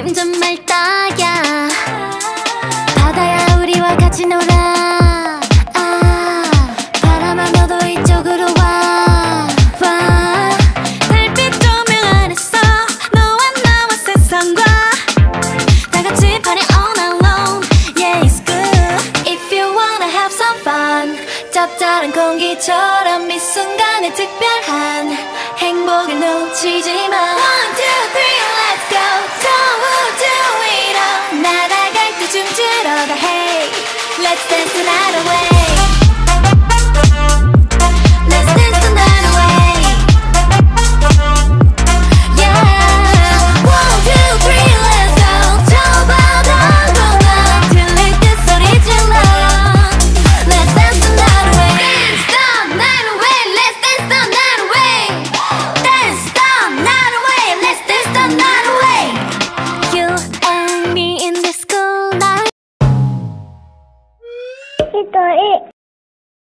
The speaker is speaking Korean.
느낌 정말 딱이야. 바다야 우리와 같이 놀아. 아 바람아 너도 이쪽으로 와. 와. 달빛 조명 안에서 너와 나와 세상과 다 같이 party good. If you wanna have some fun 짭짤한 공기처럼 이 순간에 특별한 행복을 놓치지 마 dance to to it. Eh.